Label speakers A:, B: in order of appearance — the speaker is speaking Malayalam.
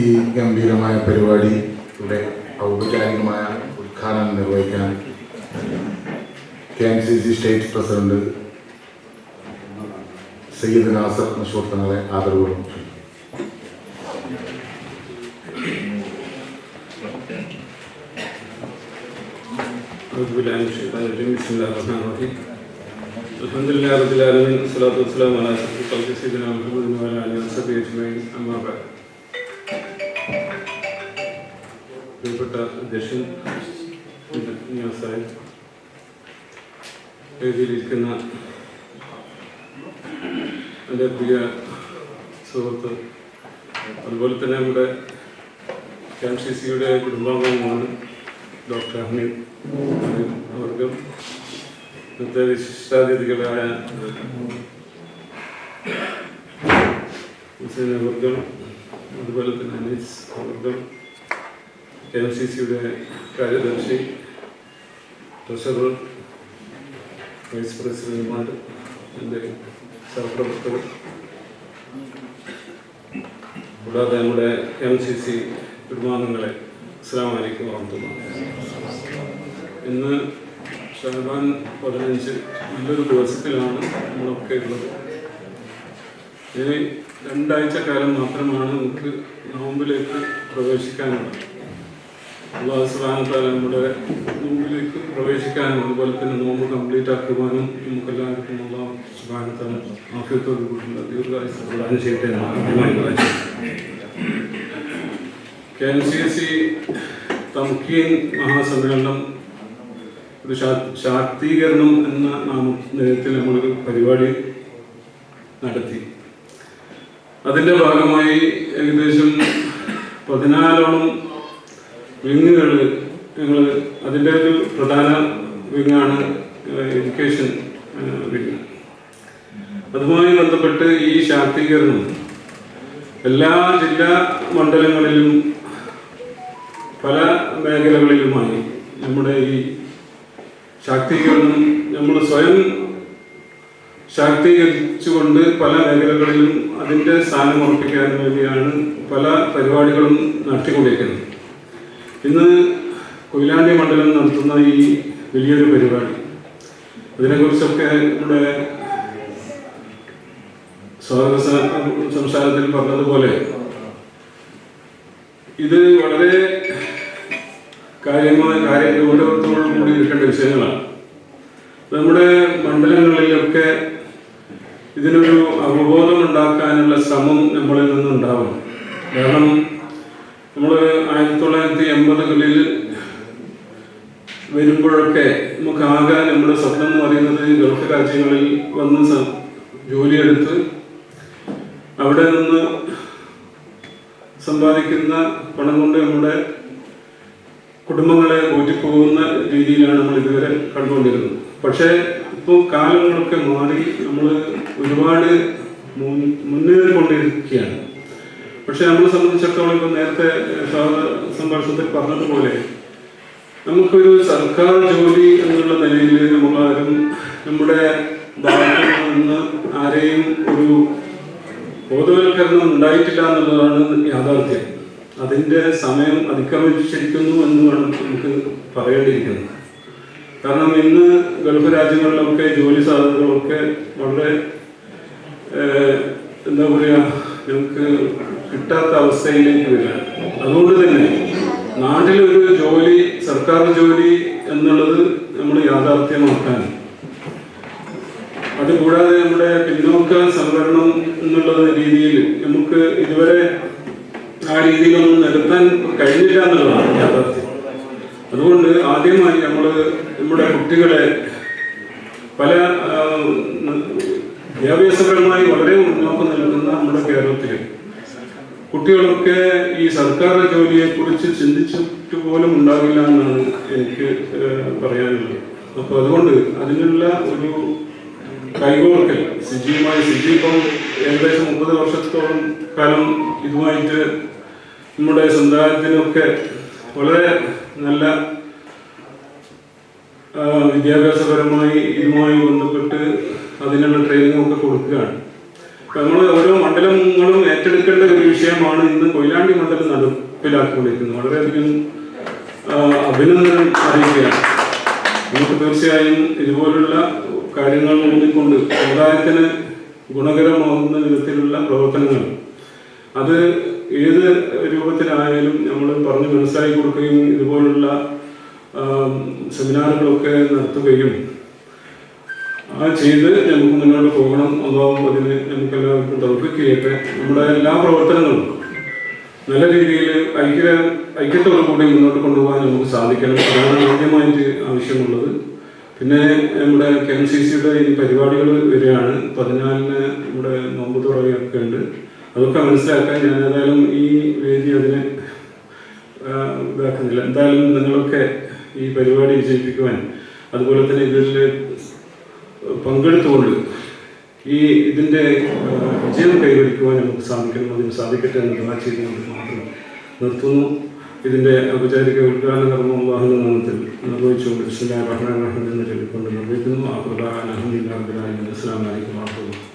A: ഈ ഗംഭീരമായ പരിപാടിയുടെ ഔപചാരികമായ ഉദ്ഘാടനം നിർവഹിക്കാൻ K M C C state president Sayyid Nasar Mashoor തങ്ങളെ ആദരവോടും ക്ഷണിക്കുന്നു.
B: أعوذ بالله من الشيطان الرجيم بسم الله الرحمن الرحيم الحمد لله رب العالمين والصلاة والسلام على أشرف خلق سيدنا محمد وعلى آله وصحبه أجمعين أما بعد പ്രിയപ്പെട്ട അധ്യക്ഷൻ സാഹിബ് വേദിയിലിരിക്കുന്ന എന്റെ പ്രിയ സുഹൃത്ത്. അതുപോലെ തന്നെ നമ്മുടെ എം സി സിയുടെ കുടുംബാംഗമാണ് ഡോക്ടർ അഹ്മദ്. അവർക്കും ഇന്നത്തെ വിശിഷ്ടാതിഥികളായ ഹുസൈൻ അവർക്കും അതുപോലെ തന്നെ അനീസ് അവർക്കും കെ എം സി സിയുടെ കാര്യദർശി ട്രഷറർ വൈസ് പ്രസിഡന്റുമാർ എന്റെ സഹപ്രവർത്തകർ കൂടാതെ നമ്മുടെ എം സി സി കുടുംബാംഗങ്ങളെ അസ്ലാമലൈക്കും വളർത്തുന്നു ഇന്ന് ഷഹബാൻ പതിനഞ്ച് നല്ലൊരു ദിവസത്തിലാണ് നമ്മളൊക്കെ ഉള്ളത്. ഇനി രണ്ടാഴ്ച കാലം മാത്രമാണ് നമുക്ക് നോമ്പിലേക്ക് പ്രവേശിക്കാനുള്ളത്. നമ്മുടെ നോമ്പിലേക്ക് പ്രവേശിക്കാനും അതുപോലെ തന്നെ നോമ്പ് കംപ്ലീറ്റ് ആക്കുവാനും നമുക്കെല്ലാവർക്കും ഉള്ള സുബാനത്താല ആഫ്യത്തോട് കൂടിയുള്ള ദീർഘായുസ് പ്രദാനം ചെയ്യട്ടെ. K M C S C തംഖീൻ മഹാസമ്മേളനം ഒരു ശാക്തീകരണം എന്ന നാമത്തിൽ നമ്മളൊരു പരിപാടി നടത്തി. അതിന്റെ ഭാഗമായി ഏകദേശം പതിനാലോളം വിങ്ങുകൾ ഞങ്ങൾ അതിന്റെ ഒരു പ്രധാന വിങ്ങാണ് എഡ്യൂക്കേഷൻ വിങ് അതുമായി ബന്ധപ്പെട്ട് ഈ ശാക്തീകരണം എല്ലാ ജില്ലാ മണ്ഡലങ്ങളിലും പല മേഖലകളിലുമായി നമ്മുടെ ഈ ശാക്തീകരണം നമ്മൾ സ്വയം ശാക്തീകരിച്ചുകൊണ്ട് പല മേഖലകളിലും അതിന്റെ സ്ഥാനം ഉറപ്പിക്കാൻ വേണ്ടിയാണ് പല പരിപാടികളും നടത്തിക്കൊണ്ടിരിക്കുന്നത്. ഇന്ന് കൊയിലാണ്ടി മണ്ഡലം നടത്തുന്ന ഈ വലിയൊരു പരിപാടി. അതിനെക്കുറിച്ചൊക്കെ നമ്മുടെ സ്വാഗത സംസാരത്തിൽ പറഞ്ഞതുപോലെ ഇത് വളരെ കാര്യമായ കാര്യ ഗൗരവത്തോടു കൂടി ഇരിക്കേണ്ട വിഷയങ്ങളാണ്. നമ്മുടെ മണ്ഡലങ്ങളിലൊക്കെ ഇതിനൊരു അവബോധം ഉണ്ടാക്കാനുള്ള ശ്രമം നമ്മളിൽ നിന്നുണ്ടാവണം കാരണം നമ്മൾ ആയിരത്തി തൊള്ളായിരത്തി എൺപതുകളിൽ വരുമ്പോഴൊക്കെ നമുക്ക് ആകെ നമ്മുടെ സ്വപ്നം എന്ന് പറയുന്നത് ഗൾഫ് രാജ്യങ്ങളിൽ വന്ന് ജോലിയെടുത്ത് അവിടെ നിന്ന് സമ്പാദിക്കുന്ന പണം കൊണ്ട് നമ്മുടെ കുടുംബങ്ങളെ ഊറ്റിപ്പോകുന്ന രീതിയിലാണ് നമ്മൾ ഇതുവരെ കണ്ടുകൊണ്ടിരുന്നത്. പക്ഷേ ഇപ്പോൾ കാലങ്ങളൊക്കെ മാറി നമ്മൾ ഒരുപാട് മുന്നേറിക്കൊണ്ടിരിക്കുകയാണ്. പക്ഷെ നമ്മളെ സംബന്ധിച്ചിടത്തോളം ഇപ്പം നേരത്തെ സംഭാഷണത്തിൽ പറഞ്ഞതുപോലെ നമുക്കൊരു സർക്കാർ ജോലി എന്നുള്ള നിലയിൽ നമ്മളാരും നമ്മുടെ ഭാഗത്തു നിന്ന് ആരെയും ഒരു ബോധവൽക്കരണം ഉണ്ടായിട്ടില്ല എന്നുള്ളതാണ് യാഥാർത്ഥ്യം. അതിന്റെ സമയം അതിക്രമിച്ചിരിക്കുന്നു എന്ന് വേണം നമുക്ക് പറയേണ്ടിയിരിക്കുന്നത്. കാരണം ഇന്ന് ഗൾഫ് രാജ്യങ്ങളിലൊക്കെ ജോലി സാധ്യതകളൊക്കെ വളരെ എന്താ പറയുക നമുക്ക് കിട്ടാത്ത അവസ്ഥയിലേക്ക് വരിക. അതുകൊണ്ട് തന്നെ നാട്ടിലൊരു ജോലി സർക്കാർ ജോലി എന്നുള്ളത് നമ്മൾ യാഥാർത്ഥ്യമാക്കാൻ. അതുകൂടാതെ നമ്മുടെ പിന്നോക്ക സംവരണം എന്നുള്ള രീതിയിൽ നമുക്ക് ഇതുവരെ ആ രീതിയിലൊന്നും നിരത്താൻ കഴിഞ്ഞില്ല എന്നുള്ളതാണ് യാഥാർത്ഥ്യം. അതുകൊണ്ട് ആദ്യമായി നമ്മൾ നമ്മുടെ കുട്ടികളെ പല വിദ്യാഭ്യാസപരമായി വളരെ മുന്നോക്കം നിൽക്കുന്ന നമ്മുടെ കേരളത്തിൽ കുട്ടികളൊക്കെ ഈ സർക്കാർ ജോലിയെ കുറിച്ച് ചിന്തിച്ചിട്ട് പോലും ഉണ്ടാവില്ല എന്നാണ് എനിക്ക് പറയാനുള്ളത്. അപ്പോൾ അതുകൊണ്ട് അതിനുള്ള ഒരു കൈകോർക്കൽ സിജിയുമായി സിജി ഇപ്പം ഏകദേശം മുപ്പത് വർഷത്തോളം കാലം ഇതുമായിട്ട് നമ്മുടെ സമുദായത്തിനൊക്കെ വളരെ നല്ല വിദ്യാഭ്യാസപരമായി ഇതുമായി ബന്ധപ്പെട്ട് അതിനുള്ള ട്രെയിനിങ് ഒക്കെ കൊടുക്കുകയാണ്. നമ്മൾ ഓരോ മണ്ഡലങ്ങളും ഏറ്റെടുക്കേണ്ട ഒരു വിഷയമാണ് ഇന്ന് കൊയിലാണ്ടി മണ്ഡലം നടപ്പിലാക്കിക്കൊണ്ടിരിക്കുന്നത്. വളരെയധികം അഭിനന്ദനം അറിയിക്കുകയാണ്. നമുക്ക് തീർച്ചയായും ഇതുപോലുള്ള കാര്യങ്ങൾ ഊന്നിക്കൊണ്ട് സമുദായത്തിന് ഗുണകരമാകുന്ന വിധത്തിലുള്ള പ്രവർത്തനങ്ങൾ അത് ഏത് രൂപത്തിലായാലും നമ്മൾ പറഞ്ഞ് മനസ്സിലാക്കി കൊടുക്കുകയും ഇതുപോലുള്ള സെമിനാറുകളൊക്കെ നടത്തുകയും ആ ചെയ്ത് നമുക്ക് മുന്നോട്ട് പോകണം. അള്ളാഹു അതിന് നമുക്ക് എല്ലാവർക്കും തൗഫിക്ക് ചെയ്യട്ടെ നമ്മുടെ എല്ലാ പ്രവർത്തനങ്ങളും നല്ല രീതിയിൽ ഐക്യ ഐക്യത്തോടു കൂടി മുന്നോട്ട് കൊണ്ടുപോകാൻ നമുക്ക് സാധിക്കണം. അതാണ് ആദ്യമായിട്ട് ആവശ്യമുള്ളത്. പിന്നെ നമ്മുടെ കെ എം സി സിയുടെ ഈ പരിപാടികൾ വരികയാണ്. പതിനാലിന് നമ്മുടെ നോമ്പ് തുറയൊക്കെ ഉണ്ട്. അതൊക്കെ മനസ്സിലാക്കാൻ ഞാൻ ഏതായാലും ഈ വേദി അതിനെ ഇതാക്കുന്നില്ല. എന്തായാലും നിങ്ങളൊക്കെ ഈ പരിപാടി വിജയിപ്പിക്കുവാൻ അതുപോലെ തന്നെ ഇതിൽ പങ്കെടുത്തുകൊണ്ട് ഈ ഇതിന്റെ വിജയം കൈവരിക്കുവാൻ നമുക്ക് സാധിക്കണം അതിന് സാധിക്കട്ടെ എന്ന് ദുആ ചെയ്തുകൊണ്ട് മാത്രം നിർത്തുന്നു. ഇതിന്റെ ഔപചാരിക ഉദ്ഘാടന കർമ്മം വാഹന നാമത്തിൽ നിർവഹിച്ചുകൊണ്ട് ശ്രീ റഹ്മാൻ റഹ്മാൻ എന്ന് ചൊല്ലിക്കൊണ്ട് നിർവഹിക്കുന്നു. ആ പ്രധാന അഹമ്മദില്ലാ അസ്സാം വലൈക്കും